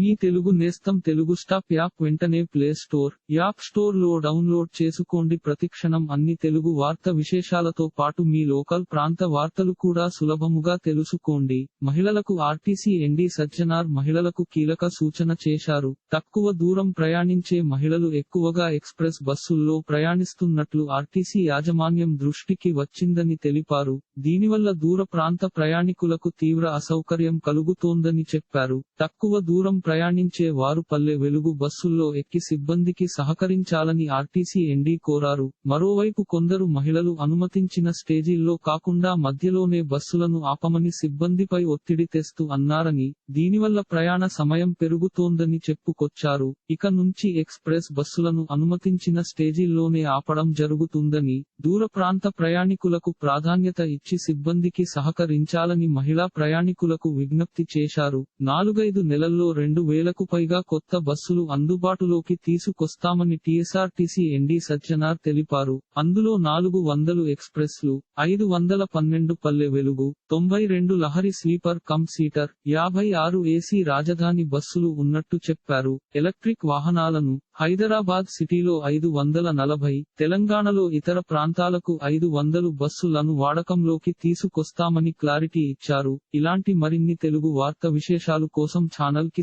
మీ తెలుగు నేస్తం Telugu stop app వెంటనే play store app స్టోర్లో డౌన్లోడ్ చేసుకోండి. ప్రతిక్షణం అన్ని తెలుగు వార్త విశేషాలతో పాటు మీ లోకల్ ప్రాంత వార్తలు కూడా సులభముగా తెలుసుకోండి. మహిళలకు ఆర్టీసీ ఎండి సజ్జనార్ మహిళలకు కీలక సూచన చేశారు. తక్కువ దూరం ప్రయాణించే మహిళలు ఎక్కువగా ఎక్స్ప్రెస్ బస్సుల్లో ప్రయాణిస్తున్నట్లు ఆర్టీసీ యాజమాన్యం దృష్టికి వచ్చిందని తెలిపారు. దీనివల్ల దూర ప్రాంత ప్రయాణికులకు తీవ్ర అసౌకర్యం కలుగుతోందని చెప్పారు. తక్కువ దూరం ప్రయాణించే వారు పల్లె వెలుగు బస్సుల్లో ఎక్కి సిబ్బందికి సహకరించాలని ఆర్టీసీ ఎండీ కోరారు. మరోవైపు కొందరు మహిళలు అనుమతించిన స్టేజీల్లో కాకుండా మధ్యలోనే బస్సులను ఆపమని సిబ్బందిపై ఒత్తిడి తెస్తూ అన్నారని దీనివల్ల ప్రయాణ సమయం పెరుగుతోందని చెప్పుకొచ్చారు. ఇక నుంచి ఎక్స్ప్రెస్ బస్సులను అనుమతించిన స్టేజీల్లోనే ఆపడం జరుగుతుందని దూర ప్రాంత ప్రయాణికులకు ప్రాధాన్యత ఇచ్చి సిబ్బందికి సహకరించాలని మహిళా ప్రయాణికులకు విజ్ఞప్తి చేశారు. నాలుగైదు నెలల్లో రెండు వేలకు పైగా కొత్త బస్సులు అందుబాటులోకి తీసుకొస్తామని టీఎస్ఆర్టీసీ ఎండీ సజ్జనార్ తెలిపారు. అందులో నాలుగు వందలు ఎక్స్ప్రెస్లు ఐదు వందల పన్నెండు పల్లె వెలుగు తొంభై రెండు లహరి స్లీపర్ కమ్ సీటర్ యాభై ఆరు ఏసీ రాజధాని బస్సులు ఉన్నట్టు చెప్పారు. ఎలక్ట్రిక్ వాహనాలను హైదరాబాద్ సిటీలో ఐదు వందల నలభై తెలంగాణలో ఇతర ప్రాంతాలకు ఐదు వందలు బస్సులను వాడకంలోకి తీసుకొస్తామని క్లారిటీ ఇచ్చారు. ఇలాంటి మరిన్ని తెలుగు వార్త విశేషాలు కోసం ఛానల్కి